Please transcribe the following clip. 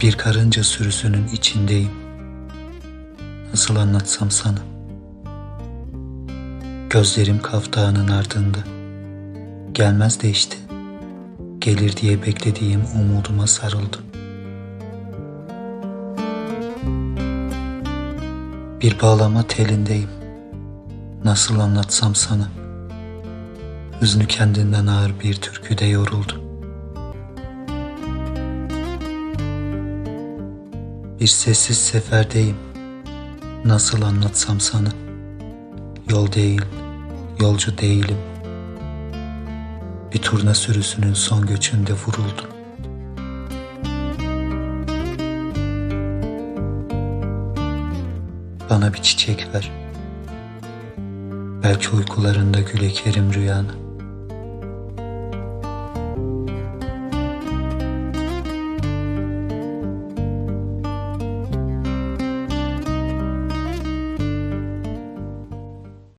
Bir karınca sürüsünün içindeyim. Nasıl anlatsam sana? Gözlerim kaftağının ardında. Gelmez de işte. Gelir diye beklediğim umuduma sarıldım. Bir bağlama telindeyim. Nasıl anlatsam sana? Hüznü kendinden ağır bir türküde yoruldum. Bir sessiz seferdeyim. Nasıl anlatsam sana? Yol değil, yolcu değilim. Bir turna sürüsünün son göçünde vuruldum. Bana bir çiçek ver. Belki uykularında gül ekerim rüyana.